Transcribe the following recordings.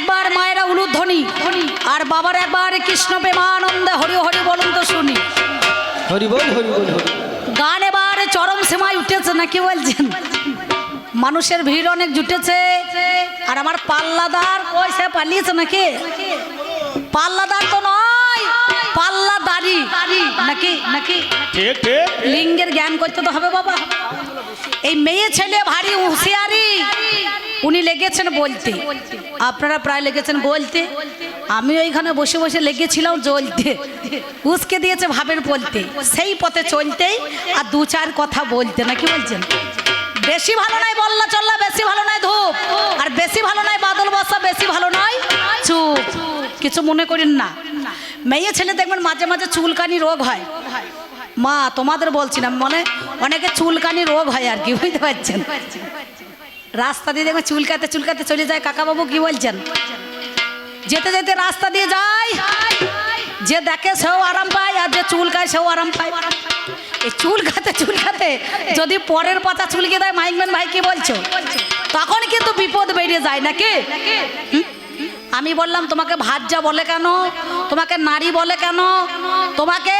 একবার মায়েরা উলুধ্বনি। আর বাবার একবার কৃষ্ণ প্রেমানন্দে হরি হরি বলুন তো শুনি। হরি বল হরি বল গান এবার চরম সীমায় উঠেছে না কি বলছেন? মানুষের ভিড় অনেক জুটেছে। আর আমার পাল্লাদার পয়সা পালিয়েছে নাকি? পাল্লাদার তো নয় পাল্লাদারি। নাকি নাকি? ঠিক ঠিক। লিঙ্গের জ্ঞান করতে তো হবে বাবা। এই মেয়ে ছেলে ভারী হুঁশিয়ারি। উনি লেগেছেন বলতে। আপনারা প্রায় লেগেছেন বলতে। আমি ওইখানে বসে বসে লেগেছিলাম জ্বলতে। উসকে দিয়েছে ভাবের বলতে। সেই পথে চলতেই আর দু চার কথা বলতে না, কি বলছেন? বেশি ভালো নয় বল্লা চল্লা, বেশি ভালো নয় ধূপ। আর বেশি ভালো নয় বাদল বসা বেশি ভালো নয় চুপ। কিছু মনে করেন না। মেয়ে ছেলে দেখবেন মাঝে মাঝে চুলকানি রোগ হয়। মা, তোমাদের বলছি না মানে অনেকে চুলকানি রোগ হয় আর কি, বুঝতে পারছেন? রাস্তা দিয়ে দেখবেন চুলকাতে চুলকাতে চলে যায় কাকাবাবু, কি বলছেন? যেতে যেতে রাস্তা দিয়ে যায়। যে দেখে সেও আরাম পায় আর যে চুলকায় সেও আরাম পায়। এই চুলকাতে চুলকাতে যদি পরের পাতা চুলকে দেয় মাইকম্যান ভাই কি বলছো? তখন কিন্তু বিপদ বেরিয়ে যায় নাকি? আমি বললাম, তোমাকে ভাজ্যা বলে কেন? তোমাকে নারী বলে কেন? তোমাকে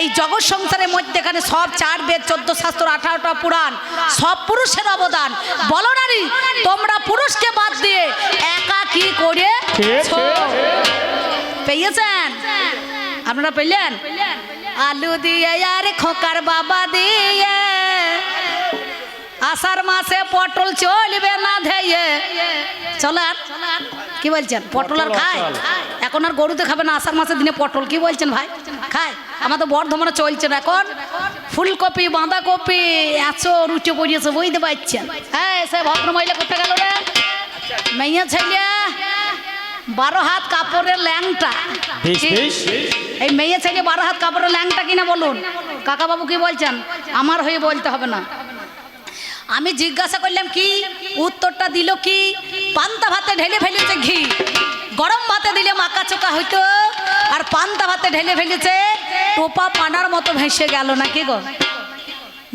এই জগৎ সংসারের মধ্যে এখানে সব চার বেদ, চোদ্দ শাস্ত্র, আঠারোটা পুরাণ, সব পুরুষের অবদান। বলো নারী, তোমরা পুরুষকে বাদ দিয়ে একা কি করে পেয়েছেন? আপনারা পেলেন? আলু দিয়ে আর খোকার বাবা দিয়ে। আষাঢ় মাসে পটল চলবে না ধেয়ে। চলার কি বলছেন? পটল আর খায়? এখন আর গরুতে খাবে না আষাঢ় মাসের দিনে পটল কি বলছেন ভাই? খায়? আমাদের বর্ধমানে চলছে না এখন। ফুলকপি বাঁধাকপি এত রুচে পড়িয়েছে বুঝতে পারছেন। হ্যাঁ সে ভদ্র মহিলা কোথায় গেল রে? মেয়ে ছেলে? বারো হাত কাপড়ের ল্যাংটা। এই মেয়ে ছেলে বারো হাত কাপড়ের ল্যাংটা কিনা বলুন। কাকাবাবু কি বলছেন? আমার হয়ে বলতে হবে না। আমি জিজ্ঞাসা করলাম কি? উত্তরটা দিল কি? পান্তা ভাতে ঢেলে ফেলেছে ঘি। গরম ভাতে দিলে মাকা চোকা হইতো, আর পান্তা ভাতে ঢেলে ফেলেছে, টোপা পানার মতো ভেসে গেল নাকি গো?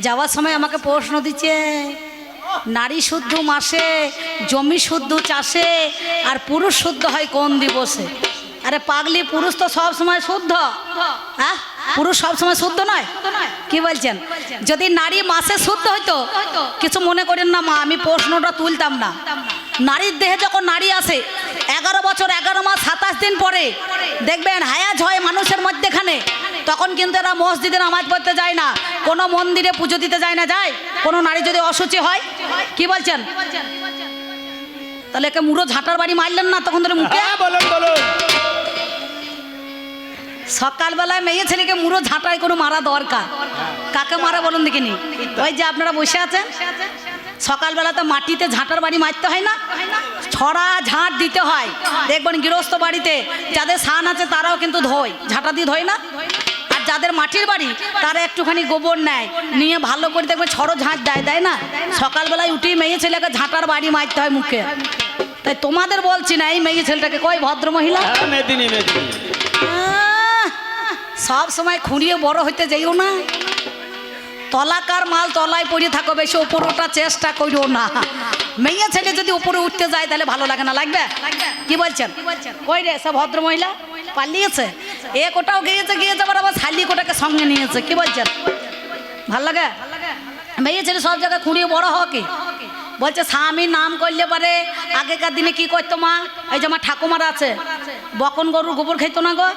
যাওয়ার সময় আমাকে প্রশ্ন দিচ্ছে, নারী শুদ্ধ মাসে, জমি শুদ্ধ চাষে, আর পুরুষ শুদ্ধ হয় কোন দিবসে? আরে পাগলি, পুরুষ তো সব সময় শুদ্ধ। হ্যাঁ? পুরুষ সব সময় শুদ্ধ নয়? কি বলছেন? যদি নারী মাসে শুদ্ধ হইতো, কিছু মনে করেন না মা, আমি প্রশ্নটা তুলতাম না। নারীর দেহে যখন নারী আসে, এগারো বছর, এগারো মাস, সাতাশ দিন পরে, দেখবেন হায়াজ হয় মানুষের মধ্যেখানে, তখন কিন্তু এরা মসজিদে নামাজ পড়তে যায় না, কোনো মন্দিরে পুজো দিতে যায় না, যায়? কোনো নারী যদি অসুচি হয়, কি বলছেন? তাহলে একে মুড়ো ঝাঁটার বাড়ি মারলেন না, তখন ধরে মুখে? হ্যাঁ বলুন বলুন। সকালবেলায় মেয়ে ছেলেকে মুড়ো ঝাঁটায় কোনো মারা দরকার। কাকে মারা বলুন দেখিনি? ওই যে আপনারা বসে আছেন? সকালবেলা তো মাটিতে ঝাঁটার বাড়ি মারতে হয় না? ছড়া ঝাঁট দিতে হয়। দেখবেন গৃহস্থ বাড়িতে যাদের সান আছে তারাও কিন্তু ধোয়। ঝাঁটা দিয়ে ধোয় না? আর যাদের মাটির বাড়ি, তারা একটুখানি গোবর নেয়। নিয়ে ভালো করে দেখবে ছড়ো ঝাঁট দেয় দেয় না? সকালবেলায় উঠেই মেয়ে ছেলেকে ঝাঁটার বাড়ি মারতে হয় মুখে। তাই তোমাদের বলছি না, এই মেয়ে ছেলেটাকে কয় ভদ্র মহিলা সব সময় খুঁড়িয়ে বড় হইতে যাইও না। তলাকার মাল তলায় পড়ে থাকো বেশি উপরে ওঠার চেষ্টা করিও না। মেয়ে ছেলে যদি উপরে উঠতে যায় তাহলে ভালো লাগে না লাগবে? কি বলছেন? কই রে সব ভদ্র মহিলা? পালিয়েছে? এ কোটাও গিয়েছে গিয়েছে আবার আবার শালি কোটাকে সঙ্গে নিয়েছে। কি বলছেন? ভালো লাগে? মেয়ে ছেলে সব জায়গায় খুঁড়িয়ে বড় হোক কি? বলছে স্বামী নাম করলে পারে আগেকার দিনে কি করতো মা? এই যে আমার ঠাকুমার আছে বকন গরুর গোবর খাইতো না গো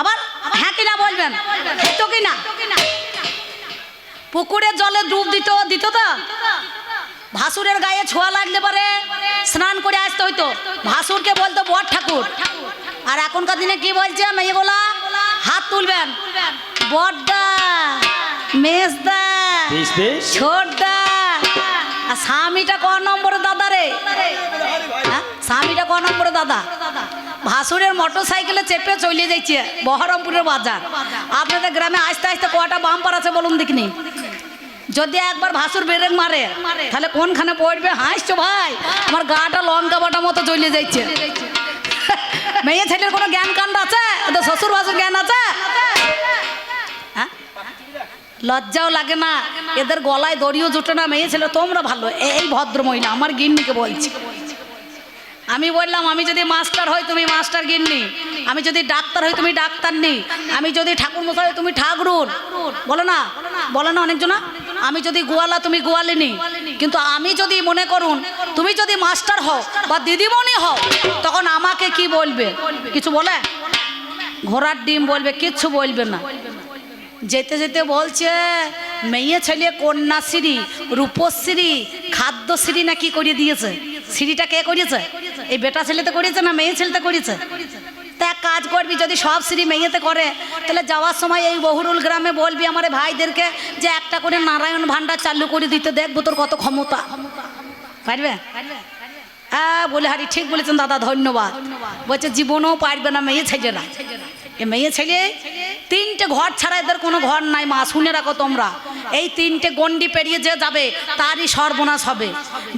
আবার হ্যাঁ কিনা বলবেন? খেতো কিনা পুকুরের জলে ডুব দিত দিত তো? ভাসুরের গায়ে ছোঁয়া লাগলে পরে স্নান করে আসতে হইতো। ভাসুরকে বলতো বর ঠাকুর। আর এখনকার দিনে কি বলছে মেয়েগুলা? হাত তুলবেন। বড়দা মেজদা ছোটদা। আর স্বামীটা ক নম্বরে দাদা রে? স্বামীটা ক নম্বরে দাদা? ভাসুরের মোটর সাইকেলে চেপে চলে যাইছে বহরমপুরের বাজার। আপনাদের গ্রামে আস্তে আস্তে কটা বাম্পার আছে বলুন দেখিনি? যদি একবার ভাসুর বেরেক মারে, তাহলে কোনখানে পড়বে? হাসছো ভাই? আমার গাটা লঙ্কা বাটা মতো চলে যাচ্ছে মেয়ে ছেলের কোনো জ্ঞান কাণ্ড আছে? ওদের শ্বশুর ভাসুর জ্ঞান আছে? হ্যাঁ? লজ্জাও লাগে না। এদের গলায় দড়িও জুটে না। মেয়ে ছেলে, তোমরা ভালো। এই ভদ্র মহিলা আমার গিন্নিকে বলছি। আমি বললাম, আমি যদি মাস্টার হই, তুমি মাস্টার গিন্নি। আমি যদি ডাক্তার হই, তুমি ডাক্তার নি। আমি যদি ঠাকুর মশাই হই, তুমি ঠাকুর। বলো না বলো না অনেকজনা? আমি যদি গোয়ালা, তুমি গোয়ালিনি। কিন্তু আমি যদি মনে করুন, তুমি যদি মাস্টার হও বা দিদিমণি হও, তখন আমাকে কি বলবে? কিছু বলে? ঘোড়ার ডিম বলবে, কিচ্ছু বলবে না। যেতে যেতে বলছে, মেয়ে ছেলে কন্যাশ্রী, রূপশ্রী, খাদ্যশ্রী না কি করে দিয়েছে? শ্রীটা কে করিয়েছে? এই বেটা ছেলেতে করিয়েছে না মেয়ে ছেলেতে করিয়েছে? তা এক কাজ করবি, যদি সব শ্রী মেয়েতে করে, তাহলে যাওয়ার সময় এই বহুরুল গ্রামে বলবি আমার ভাইদেরকে যে একটা করে নারায়ণ ভান্ডার চালু করে দিতে, দেখব তোর কত ক্ষমতা। পারবে? হ্যাঁ বলে হারি ঠিক বলেছেন দাদা, ধন্যবাদ। বলছে, জীবনও পারবে না, মেয়ে ছেলে না। এ মেয়ে ছেলে তিনটে ঘর ছাড়া এদের কোনো ঘর নাই, মা। শুনে রাখো তোমরা। এই তিনটে গন্ডি পেরিয়ে যে যাবে, তারই সর্বনাশ হবে।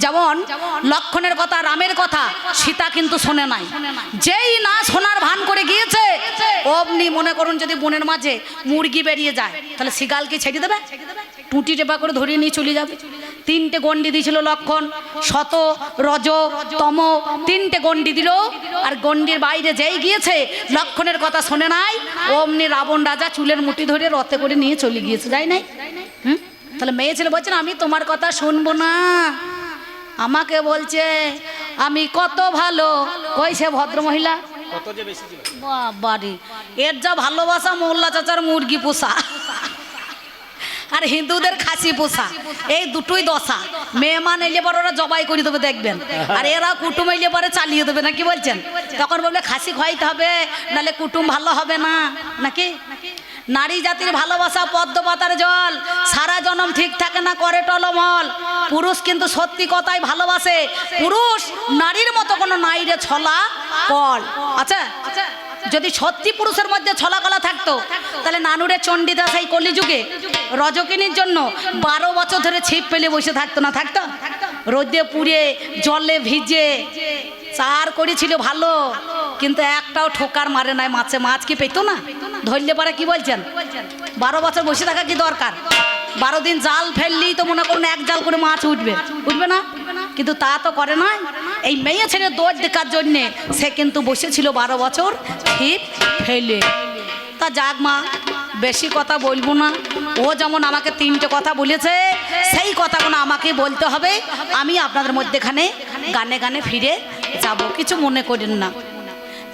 যেমন লক্ষণের কথা, রামের কথা, সীতা কিন্তু শোনে নাই। যেই না শোনার ভান করে গিয়েছে, অমনি মনে করুন যদি বনের মাঝে মুরগি বেরিয়ে যায়, তাহলে শিগালকে ছেড়ে দেবে? টুটি টেপা করে ধরিয়ে নিয়ে চলে যাবে। তিনটে গন্ডি দিয়েছিল লক্ষণ শত রজ তম তিনটে গন্ডি দিল। আর গন্ডির বাইরে যেই গিয়েছে লক্ষণের কথা শোনে নাই। অমনি রাবণ রাজা চুলের মুঠি ধরে রথে করে নিয়ে চলে গিয়েছে যাই নাই? হুম? তাহলে মেয়ে ছেলে বলছেন আমি তোমার কথা শুনব না। আমাকে বলছে আমি কত ভালো। কইছে ভদ্র মহিলা বাড়ি এর যা ভালোবাসা মোল্লা চাচার মুরগি পোষা। আর হিন্দুদের খাসি পোষা। এই দুটোই দশা। মেহমান এলে পরে ওরা জবাই করে দেবে দেখবেন। আর এরা কুটুম এলে পরে চালিয়ে দেবে নাকি বলছেন? তখন বলবে খাসি খাইতে হবে নালে কুটুম ভালো হবে না। নাকি? নারী জাতির ভালোবাসা পদ্ম পাতার জল। সারা জনম ঠিক থাকে না করে টলমল। পুরুষ কিন্তু সত্যি কথাই ভালোবাসে। পুরুষ নারীর মতো কোনো নাইরে ছলা কল। আচ্ছা। যদি সত্যি পুরুষের মধ্যে ছলাকলা থাকতো তাহলে নানুরে চণ্ডীদাস এই কলিযুগে রজকিনীর জন্য বারো বছর ধরে ছিপ পেলে বসে থাকতো না থাকতো? রোদে পুড়ে জলে ভিজে চার করেছিল ভালো কিন্তু একটাও ঠোকার মারে নাই মাছে মাছ কি পেতো না? ধরলে পারে কি বলছেন? বারো বছর বসে থাকা কি দরকার? বারো দিন জাল ফেললেই তো মনে করুন এক জাল করে মাছ উঠবে। উঠবে না? কিন্তু তা তো করে না এই মেয়ে ছেলে দৌড় দেখার জন্যে সে কিন্তু বসেছিল বারো বছর, ঠিক ফেলে। তা যাক মা, বেশি কথা বলব না। ও যেমন আমাকে তিনটে কথা বলেছে, সেই কথাগুলো আমাকে বলতে হবে। আমি আপনাদের মধ্যেখানে গানে গানে ফিরে যাব, কিছু মনে করেন না।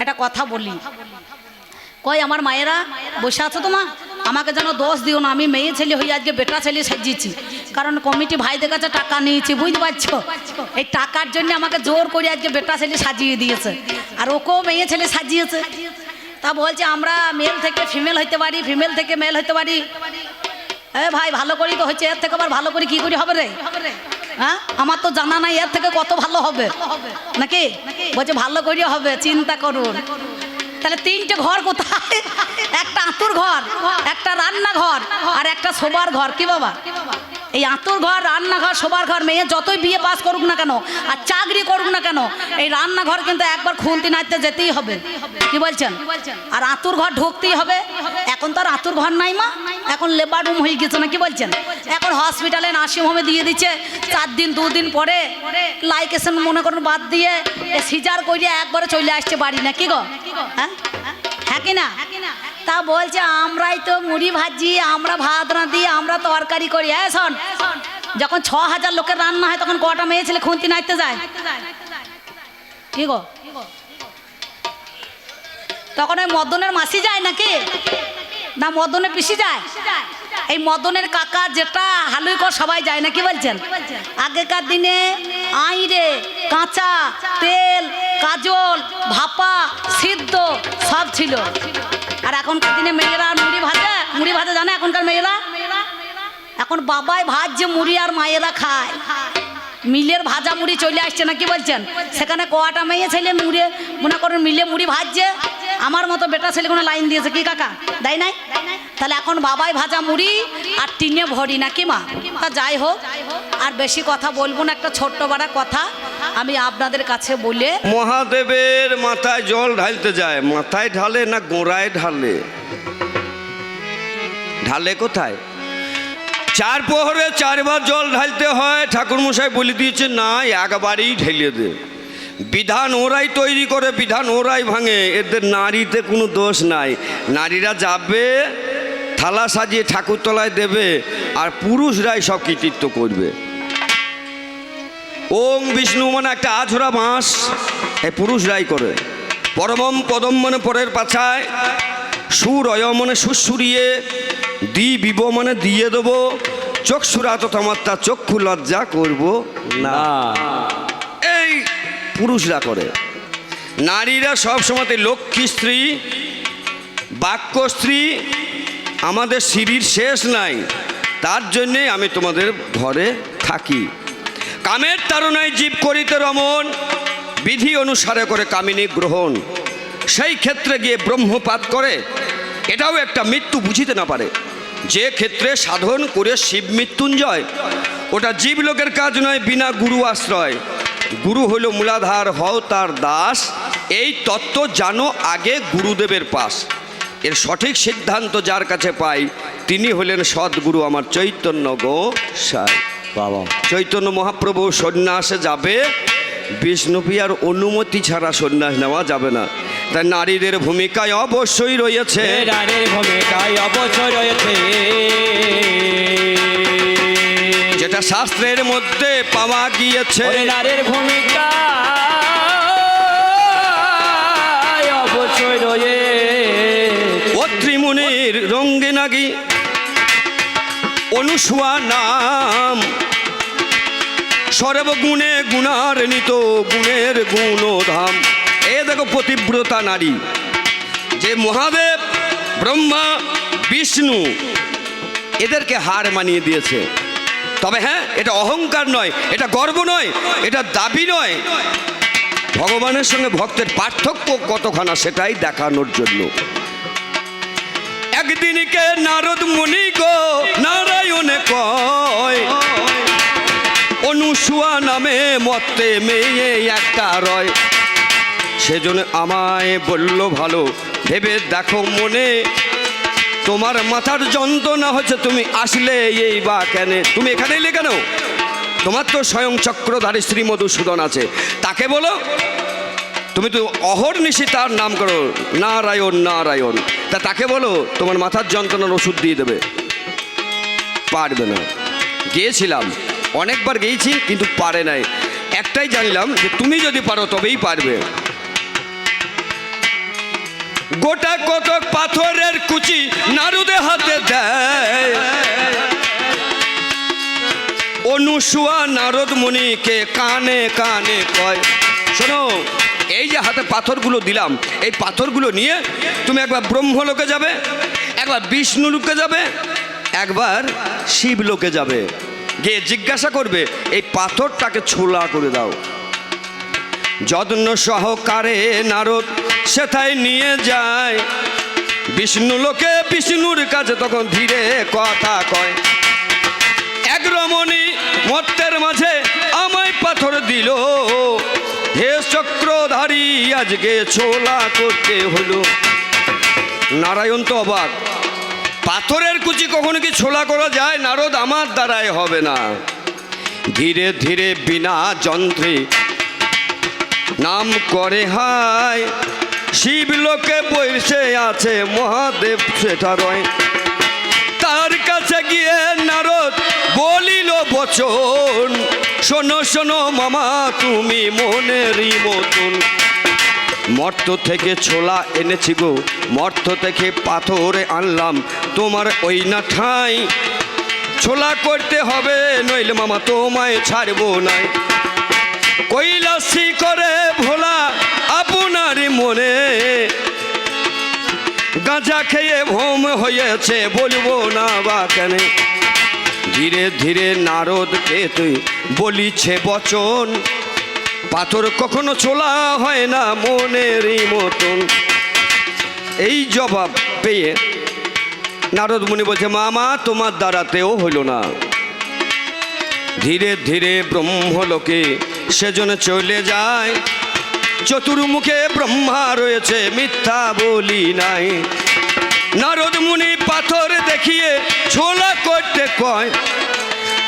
একটা কথা বলি। কই আমার মায়েরা, বসে আছো তো মা? আমাকে যেন দোষ দিও না, আমি মেয়ে ছেলে হয়ে আজকে বেটা ছেলে সাজিয়েছি। কারণ কমিটি ভাইদের কাছে টাকা নিয়েছি, বুঝতে পারছ? এই টাকার জন্য আমাকে জোর করে আজকে বেটা ছেলে সাজিয়ে দিয়েছে। আর ওকেও মেয়ে ছেলে সাজিয়েছে। তা বলছে, আমরা মেল থেকে ফিমেল হইতে পারি, ফিমেল থেকে মেল হইতে পারি। এ ভাই, ভালো করি তো হচ্ছে এর থেকে আবার ভালো করে কি করে হবে রে? হ্যাঁ? আমার তো জানা নাই, এর থেকে কত ভালো হবে? নাকি? বলছে, ভালো করে হবে, চিন্তা করুন। তাহলে তিনটে ঘর কোথায়? একটা আঁতুর ঘর একটা রান্নাঘর আর একটা শোবার ঘর কি বাবা? এই আঁতুর ঘর, রান্নাঘর, শোবার ঘর, মেয়ে যতই বিয়ে পাস করুক না কেন আর চাকরি করুক না কেন, এই রান্নাঘর কিন্তু একবার খুনতি নাচতে যেতেই হবে। কি বলছেন? আর আঁতুর ঘর ঢুকতেই হবে। এখন তো আর আঁতুর ঘর নাই মা। এখন লেবার রুম হয়ে গেছে না, কি বলছেন? এখন হসপিটালে নার্সিং হোমে দিয়ে দিচ্ছে। চার দিন দুদিন পরে লাইকেশন মনে করুন বাদ দিয়ে সিজার করিয়ে একবারে চলে আসছে বাড়ি না কি গো? হ্যাঁ? হ্যাঁ কি না? তা বলছে, আমরাই তো মুড়ি ভাজি, আমরা ভাত রাঁধি, আমরা তরকারি করি। হ্যাঁ শোন। যখন ছ হাজার লোকের রান্না হয়, তখন কটা মেয়ে ছেলে খুন্তি নাইতে যায়? কি গো? তখন ওই মদনের মাসি যায় নাকি? না, মদনের পিসি যায়? এই মদনের কাকা যেটা হালুই কর সবাই যায় না কি বলছেন? আগেকার দিনে আইরে কাঁচা তেল কাজল, ভাপা, সিদ্ধ, সব ছিল। আর এখনকার দিনে মেয়েরা মুড়ি ভাজা? মুড়ি ভাজা জানে এখনকার মেয়েরা? এখন বাবাই ভাজছে মুড়ি আর মায়েরা খায়। মিলের ভাজা মুড়ি চলে আসছে না, কি বলছেন? সেখানে কোয়াটা মেয়ে ছেলে মুড়ে, মনে করুন মিলে মুড়ি ভাজছে? আমার মতো বেটা ছেলে কোনো লাইন দিয়েছে, কি কাকা? দেয় নাই? তাহলে এখন বাবাই ভাজা মুড়ি আর টিনে ভরি না কি মা? তা যাই হোক, আর বেশি কথা বলব না, একটা ছোট্ট বড় কথা আমি আপনাদের কাছে বলে মহাদেবের মাথায় জল ঢালতে যায়। মাথায় ঢালে না গোড়ায় ঢালে? ঢালে কোথায়? চার প্রহরে চারবার জল ঢালতে হয়, ঠাকুরমশাই বলে দিয়েছে না, একবারেই ঢেলে দে। বিধান ওরাই তৈরি করে, বিধান ওরাই ভাঙে। এদের নারীতে কোনো দোষ নাই। নারীরা যাবে, থালা সাজিয়ে ঠাকুরতলায় দেবে, আর পুরুষরাই সব কৃতিত্ব করবে। ওম বিষ্ণু মানে একটা আঝরা বাঁশ এই পুরুষরাই করে। পরমম পদম মানে পরের পাছায়, সুর অয় মানে সুসুরিয়ে দি বিব মানে দিয়ে দেবো চক্ষুরাত তমাত্রা চক্ষু লজ্জা করব না। পুরুষরা করে। নারীরা সব সময়তে লক্ষ্মী স্ত্রী, বাক্য স্ত্রী, আমাদের সিঁড়ির শেষ নাই। তার জন্যে আমি তোমাদের ঘরে থাকি। কামের তারণায় জীব করিতে রমন বিধি অনুসারে করে কামিনী গ্রহণ। সেই ক্ষেত্রে গিয়ে ব্রহ্মপাত করে। এটাও একটা মৃত্যু বুঝিতে না পারে। যে ক্ষেত্রে সাধন করে শিব মৃত্যুঞ্জয়, ওটা জীবলোকের কাজ নয়, বিনা গুরু আশ্রয়। গুরু হইল মূলাধার হও তার দাস। এই তত্ত্ব জানো আগে গুরুদেবের পাশ। এর সঠিক সিদ্ধান্ত যার কাছে পাই তিনি হলেন সদ্গুরু আমার চৈতন্য গো সাই বাবা। চৈতন্য মহাপ্রভু সন্ন্যাসে যাবে বিষ্ণুপ্রিয়ার অনুমতি ছাড়া সন্ন্যাস নেওয়া যাবে না। তাই নারীদের ভূমিকায় অবশ্যই রয়েছে। নারীর ভূমিকায় অবশ্যই রয়েছে। যেটা শাস্ত্রের মধ্যে পাওয়া গিয়েছে। নারীর ভূমিকা অবচয় রয়ে। অত্রিমুনির রঙ্গে নাগি অনুসুয়া নাম সর্বগুণে গুণার নিত গুণের গুণধাম। এ দেখো পতিব্রতা নারী। যে মহাদেব ব্রহ্মা বিষ্ণু এদেরকে হার মানিয়ে দিয়েছে। তবে হ্যাঁ এটা অহংকার নয়, এটা গর্ব নয়, এটা দাবি নয়। ভগবানের সঙ্গে ভক্তের পার্থক্য কতখানা সেটাই দেখানোর জন্য। একদিনকে নারদ মুনি গো, নারায়ণে কয়, অনুসুয়া নামে মতে মেয়ে একটা রয়। সেজন্য আমায় বলল ভালো, ভেবে দেখো মনে তোমার মাথার যন্ত্রণা হচ্ছে তুমি আসলে এই বা কেন? তুমি এখানে এলে কেন? তোমার তো স্বয়ং চক্রধারী শ্রী মধুসূদন আছে। তাকে বলো, তুমি তো অহর্নিশি তার নাম করো, নারায়ণ নারায়ণ। তা তাকে বলো, তোমার মাথার যন্ত্রণার ওষুধ দিয়ে দেবে। পারবে না। গিয়েছিলাম, অনেকবার গিয়েছি, কিন্তু পারে নাই। একটাই জানলাম যে তুমি যদি পারো তবেই পারবে। গোটা কত পাথরের কুচি নারুদে হাতে দেয়। অনুসুয়া নারদ মুনিকে কানে কানে কয়, শোনো, এই যে হাতে পাথরগুলো দিলাম, এই পাথরগুলো নিয়ে তুমি একবার ব্রহ্মলোকে যাবে, একবার বিষ্ণু লোকে যাবে, একবার শিব লোকে যাবে। গিয়ে জিজ্ঞাসা করবে, এই পাথরটাকে ছোলা করে দাও। যত্ন সহকারে নারদ সেথায় নিয়ে যায়। বিষ্ণু লোকে বিষ্ণুর কাছে তখন ধীরে কথা কয়। এক রমণী মত্তের মাঝে আমায় পাথর দিল। হে চক্রধারী, আজকে ছোলা করতে হলো। নারায়ণ তো অবাক, পাথরের কুচি কখনো কি ছোলা করা যায়? নারদ আমার দ্বারাই হবে না। ধীরে ধীরে বিনা যন্ত্রে নাম করে হায়। শিব লোকে বসে আছে মহাদেব সেটা রয় তার কাছে গিয়ে নারদ বলিল, বচন, শোনো শোনো মামা, তুমি মনেরই মতন। মর্ত থেকে ছোলা এনেছি গো, মর্ত থেকে পাথরে আনলাম, তোমার ওই না ঠাই ছোলা করতে হবে, নইলে মামা তোমায় ছাড়বো নাই। কৈলাসি করে ভোলা আপনার মনে। গাঁজা খেয়ে ভোম হয়েছে, বলব না বা কেন? ধীরে ধীরে নারদকে তুই বলিছে বচন। পাথর কখনো ছোলা হয় না মনেরই মতন। এই জবাব পেয়ে নারদ মুনি বলছে, মামা, তোমার দ্বারাতেও হইল না। ধীরে ধীরে ব্রহ্মলোকে সেজন্য চলে যায়। চতুর্মুখে ব্রহ্মা রয়েছে, মিথ্যা বলি নাই। নারদ মুনি পাথর দেখিয়ে ছোলা করতে কয়,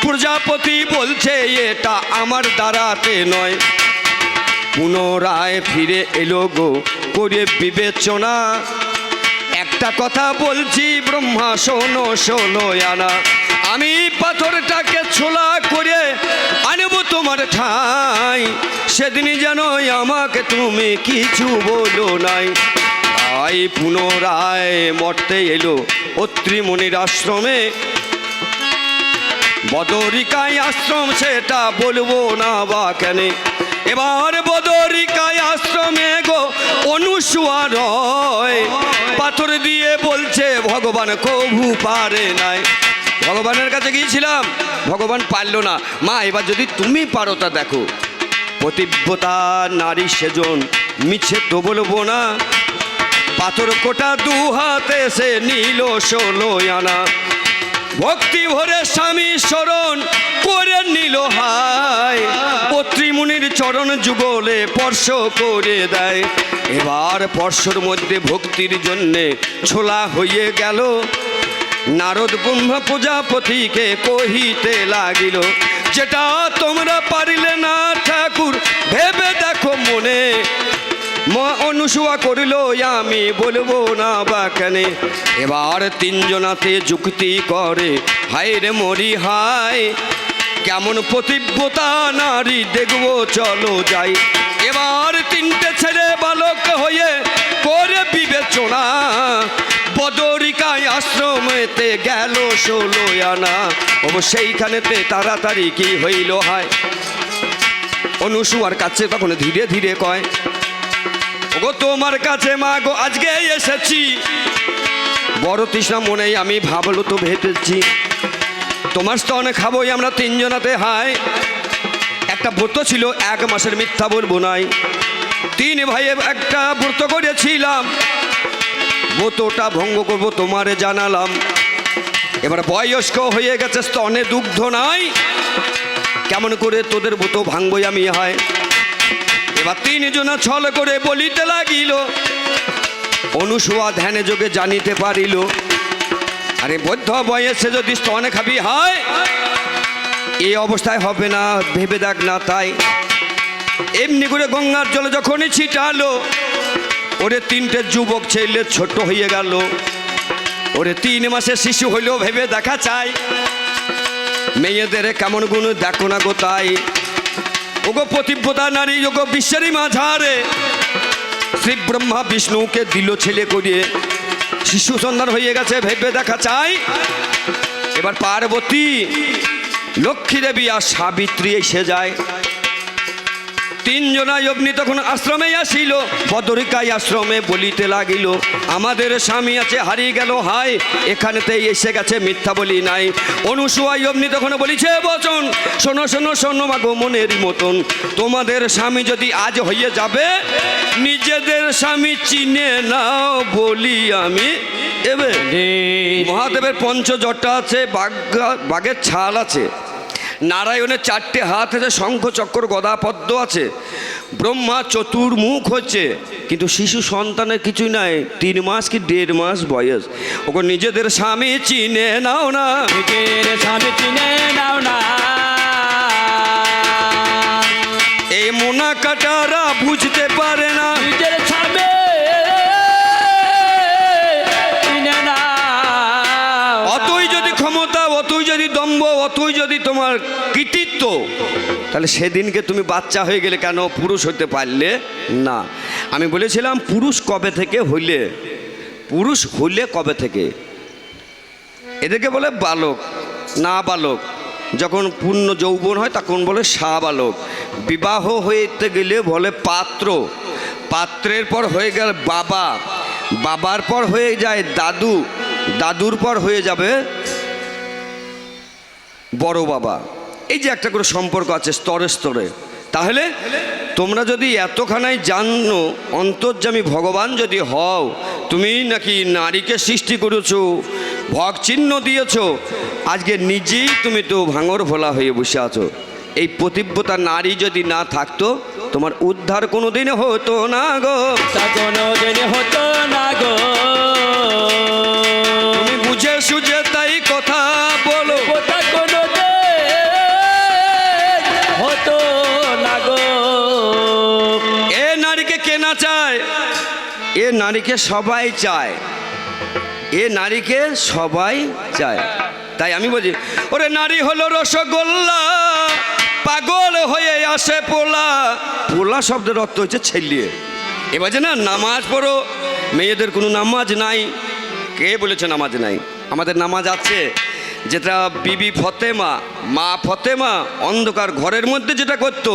প্রজাপতি বলছে এটা আমার দ্বারাতে নয়। পুনরায় ফিরে এলো গো করে বিবেচনা। একটা কথা বলছি, ব্রহ্মা শোনো শোনো আনা আমি পাথরটাকে ছোলা করে আনব তোমার ঠাই। সেদিন যেন আমাকে তুমি কিছু বলো নাই। তাই পুনরায় মরতে এলো অত্রিমণির আশ্রমে। বদরিকায় আশ্রম সেটা বলব না বা কেন। এবার বদরিকায় আশ্রমে গো অনুসুয়া রয়। পাথর দিয়ে বলছে, ভগবান কভু পারে নাই। ভগবানের কাছে গিয়েছিলাম, ভগবান পারল না। মা, এবার যদি তুমি পারো তা দেখো। প্রতিব্যতা নারী সেজন, মিছে তো বলব না। পাথর কোটা দু হাতে সে নিল ষোলো আনা। ভক্তি ভরে স্বামী শরণ করে নিল হায় পত্রিমুনির চরণ যুগলে স্পর্শ করে দেয়। এবার স্পর্শর মধ্যে ভক্তির জন্যে ছোলা হয়ে গেল। নারদ ব্রহ্ম প্রজাপতিকে কহিতে লাগিল, যেটা তোমরা পারিলে না ঠাকুর, ভেবে দেখো মনে। অনুসুয়া করিল, আমি বলব না বা কেনে। এবার তিনজনাতে যুক্তি করে, হায় রে মরি হায়, কেমন প্রতিব্যতা নারী দেখব, চলো যাই। এবার তিনটে ছেলে বালক হয়ে করে বিবেচনা, বদরিকায় আশ্রমেতে গেল ষোলো আনা। ও সেইখানেতে তাড়াতাড়ি কি হইল হয়? অনুসুয়ার কাছে তখন ধীরে ধীরে কয়, ওগো, তোমার কাছে মা গো, আজকে এসেছি। বড় তৃষ্ণা মনে আমি ভাবলো তো ভেবেছি তোমার স্তনে খাবোই আমরা তিনজনাতে হাই একটা ব্রত ছিল, এক মাসের মিথ্যা বলব নাই। তিন ভাইয়ে একটা ব্রত করেছিলাম। ব্রতটা ভঙ্গ করব, তোমারে জানালাম। এবার বয়স্ক হয়ে গেছে, স্তনে দুগ্ধ নাই। কেমন করে তোদের ব্রত ভাঙবই আমি হয়। এবার তিনজনা ছল করে বলিতে লাগিল, অনুসুয়া ধ্যানে যোগে জানিতে পারিল। আরে বৌদ্ধ বয়সে যদি স্তনে খাবি হয় এই অবস্থায় হবে না, ভেবে দেখ না তাই। এমনি করে গঙ্গার জলে যখনই ছিটালো, ওরে তিনটে যুবক ছেলে ছোট হয়ে গেল। ওরে তিন মাসে শিশু হইলেও ভেবে দেখা চাই। মেয়েদের কেমন গুণ দেখো না গো তাই। ওগো প্রতিব্যতা নারী, ওগো বিশ্বেরই মাঝারে। শ্রী ব্রহ্মা বিষ্ণুকে দিল ছেলে করিয়ে। শিশু সন্ধান হয়ে গেছে, ভেবে দেখা চাই। এবার পার্বতী, লক্ষ্মী দেবী আর সাবিত্রী এসে যায়। তিনজনাই অগ্নি তখন আশ্রমে আসিল। বদরিকায় আশ্রমে বলিতে লাগিল আমাদের স্বামী আছে হারিয়ে গেল হাই এখানেতেই এসে গেছে মিথ্যা বলি নাই। অনুসুয়াই অগ্নি তখন বলিছে বচন শোনো শোনো শোনো মাগো মনের মতন তোমাদের স্বামী যদি আজ হয়ে যাবে নিজেদের স্বামী চিনে নাও বলি আমি। এবে মহাদেবের পঞ্চজটা আছে বাঘ বাঘের ছাল আছে। নারায়ণের চারটে হাত আছে শঙ্খ চক্র গদা পদ্ম আছে। ব্রহ্মা চতুর্মুখ হচ্ছে কিন্তু শিশু সন্তানের কিছুই নাই তিন মাস কি দেড় মাস বয়স। ওকে নিজেদের স্বামী চিনে নাও না নিজের স্বামী চিনে নাও না। এই মোনা কাটারা বুঝতে পারে যদি তোমার কৃতিত্ব, তাহলে সেদিনকে তুমি বাচ্চা হয়ে গেলে কেন পুরুষ হতে পারলে না? আমি বলেছিলাম, পুরুষ কবে থেকে হইলে? পুরুষ হইলে কবে থেকে? এদেরকে বলে বালক, না বালক। যখন পূর্ণ যৌবন হয়, তখন বলে সা বালক। বিবাহ হইতে গেলে বলে পাত্র। পাত্রের পর হয়ে গেল বাবা। বাবার পর হয়ে যায় দাদু। দাদুর পর হয়ে যাবে বড় বাবা। এই যে একটা করে সম্পর্ক আছে স্তরে স্তরে তাহলে তোমরা যদি এতখানাই জানো অন্তর্যামী ভগবান যদি হও তুমি নাকি নারীকে সৃষ্টি করেছ ভগ চিহ্ন দিয়েছ আজকে নিজেই তুমি তো ভাঙর ভোলা হয়ে বসে আছো। এই প্রতিব্যতা নারী যদি না থাকতো তোমার উদ্ধার কোনোদিন হতো না গো। কোনো দিন হতো না গো। তুমি বুঝে সুঝে তাই কথা নারীকে সবাই চায়। এ নারীকে সবাই চায়। তাই আমি বলছি, ওরে নারী হলো রসগোল্লা, পাগল হয়ে আসে পোলা। পোলা শব্দের অর্থ হচ্ছে ছেলিয়ে এবার যে না, নামাজ পড়ো, মেয়েদের কোনো নামাজ নাই। কে বলেছে নামাজ নাই? আমাদের নামাজ আছে, যেটা বিবি ফতেমা, মা ফতেমা অন্ধকার ঘরের মধ্যে যেটা করতো,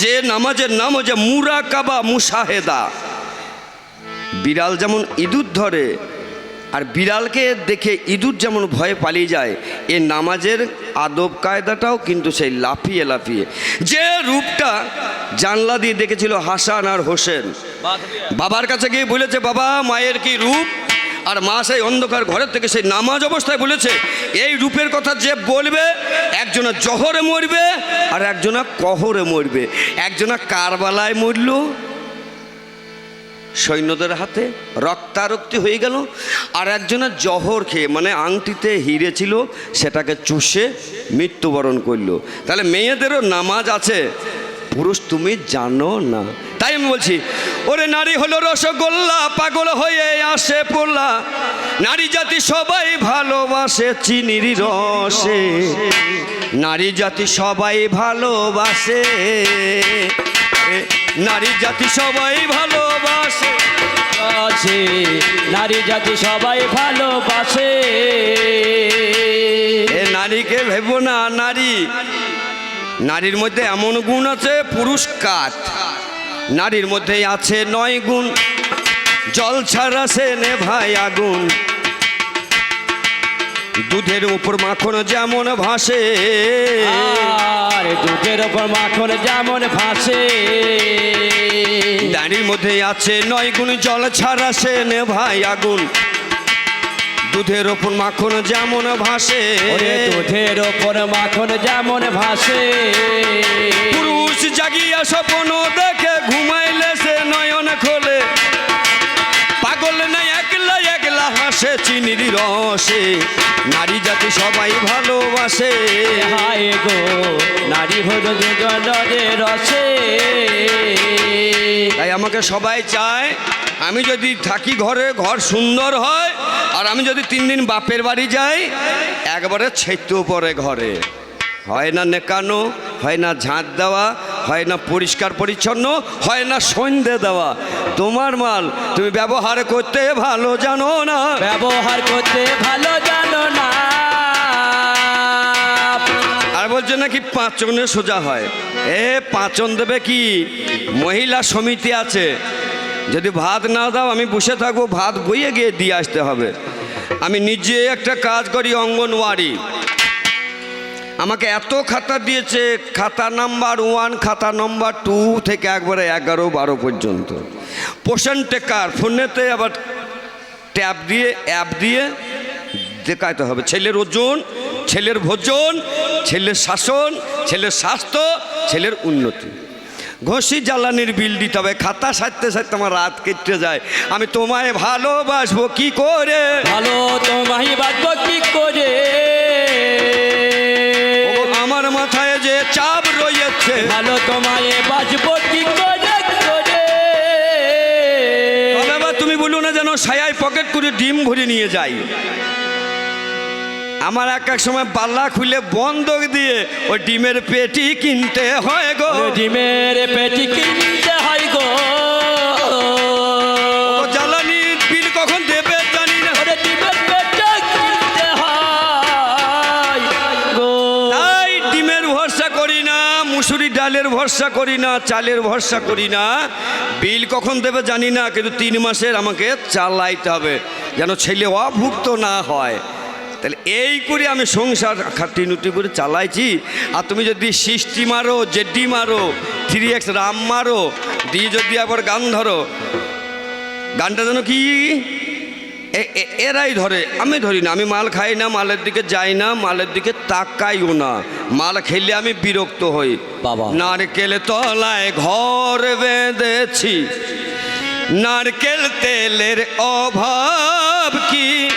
যে নামাজের নাম হচ্ছে মুরাকাবা মুসাহেদা বিড়াল যেমন ইঁদুর ধরে, আর বিড়ালকে দেখে ইঁদুর যেমন ভয়ে পালিয়ে যায়, এ নামাজের আদব কায়দাটাও কিন্তু সেই লাফিয়ে লাফিয়ে। যে রূপটা জানলা দিয়ে দেখেছিল হাসান আর হোসেন, বাবার কাছে গিয়ে বলেছে, বাবা, মায়ের কি রূপ? আর মা সেই অন্ধকার ঘরের থেকে সেই নামাজ অবস্থায় বলেছে, এই রূপের কথা যে বলবে, একজনা জহরে মরবে আর একজনা কহরে মরবে। একজনা কারবালায় মরল সৈন্যদের হাতে রক্তারক্তি হয়ে গেল। আর একজনের জহর খেয়ে মানে আংটিতে হিরে ছিল, সেটাকে চুষে মৃত্যুবরণ করল। তাহলে মেয়েদেরও নামাজ আছে, পুরুষ তুমি জানো না। তাই আমি বলছি, ওরে নারী হলো রসগোল্লা, পাগল হয়ে আসে পোলা। নারী জাতি সবাই ভালোবাসে চিনির রসে। নারী জাতি সবাই ভালোবাসে। নারী জাতি সবাই ভালোবাসে। আছে নারী জাতি সবাই ভালোবাসে। এ নারীকে ভেবো না নারী। নারীর মধ্যে এমন গুণ আছে পুরুষ কাঠ নারীর মধ্যে আছে নয় গুণ। জল ছাড়া সে নে ভাই আগুন। দুধের উপর মাখন যেমন ভাসে। আর দুধের উপর মাখন যেমন ভাসে। নারীর মধ্যে আছে নয় গুণ জল ছাড়া সে নে ভাই আগুন। দুধের ওপর মাখন যেমন ভাসে। দুধের ওপর মাখন যেমন ভাসে। পুরুষ জাগিয়া স্বপ্ন দেখে ঘুমাইলে সে নয়ন খোলে। হাসে চিনির রসে। নারী জাতি সবাই ভালোবাসে। হায় গো নারী হল দুজনের রসে। তাই আমাকে সবাই চায় আমি যদি থাকি ঘরে ঘর সুন্দর হয় আর আমি যদি তিন দিন বাপের বাড়ি যাই একবারে ছেত্য পরে ঘরে। হয় না নেকানো হয় না ঝাঁট দেওয়া হয় না পরিষ্কার পরিচ্ছন্ন হয় না সন্ধে দেওয়া। তোমার মাল তুমি ব্যবহার করতে ভালো জানো না। ব্যবহার করতে ভালো জানো না। আর বলছে নাকি পাঁচনে সোজা হয়। এ পাঁচন দেবে কি? মহিলা সমিতি আছে। যদি ভাত না দাও আমি বসে থাকব ভাত বইয়ে গিয়ে দিয়ে আসতে হবে। আমি নিজে একটা কাজ করি অঙ্গনওয়াড়ি। আমাকে এত খাতা দিয়েছে, খাতা নাম্বার ওয়ান, খাতা নাম্বার টু থেকে একবারে এগারো বারো পর্যন্ত। পোষণ টেকার ফোনেতে আবার ট্যাব দিয়ে, অ্যাপ দিয়ে দেখাইতে হবে। ছেলের ওজন, ছেলের ভোজন, ছেলের শাসন, ছেলের স্বাস্থ্য, ছেলের উন্নতি। ঘষি জ্বালানির বিল দিতে হবে। খাতা সারতে সারতে আমার রাত কেটে যায়। আমি তোমায় ভালোবাসবো কি করে? ভালো তোমায় বাঁচবো কি করে? মাথায় যে চাপ রয়েছে। ভালো তোমায় বাঁচবো কি করে তুমি বলো না যেন সায়ায় পকেট করে ডিম ভরে নিয়ে যাই। আমার এক এক সময় পাল্লা খুলে বন্ধক দিয়ে ওই ডিমের পেটি কিনতে হয় গো। ডিমের পেটি কিনতে হয় গো। ডালের ভরসা করি না, চালের ভরসা করি না। বিল কখন দেবে জানি না, কিন্তু তিন মাসের আমাকে চালাইতে হবে, যেন ছেলে অভুক্ত না হয়। তাহলে এই করে আমি সংসার খাটিনুটি করে চালাইছি। আর তুমি যদি সৃষ্টি মারো, জেডি মারো, থ্রি এক্স রাম মারো দিয়ে যদি আবার গান ধরো, গানটা যেন কি? এরাই ধরে আমি ধরি না আমি মাল খাই না মালের দিকে যাই না মালের দিকে তাকাইও না। মাল খেলে আমি বিরক্ত হই। বাবা। নারকেল তলায় ঘর বেঁধেছি। নারকেল তেলের অভাব কি?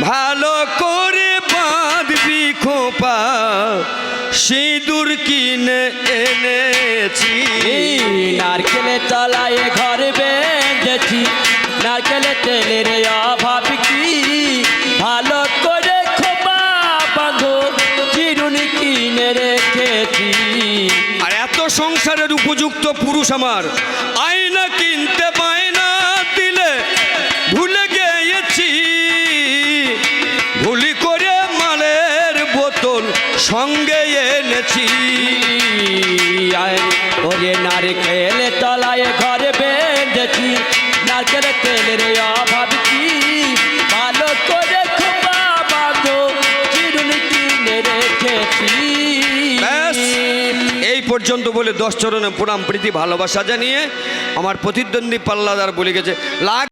ভালো করে বাঁধবি খোপা সিঁদুর কিনে এনেছি। নারকেলের তলায় ঘর বেঁধেছি নারকেলের তেলের অভাব কি? ভালো করে আর এত সংসারের উপযুক্ত পুরুষ আমার, আয়না কিনতে বায়না দিলে ভুলে গিয়েছি। ভুলি করে মালের বোতল সঙ্গে এনেছি। ওরে নারকেল তলায় ঘর এই পর্যন্ত বলে দশ চরণে প্রণাম, প্রীতি, ভালোবাসা জানিয়ে আমার প্রতিদ্বন্দ্বী পাল্লাদার বলে গেছে। লাগ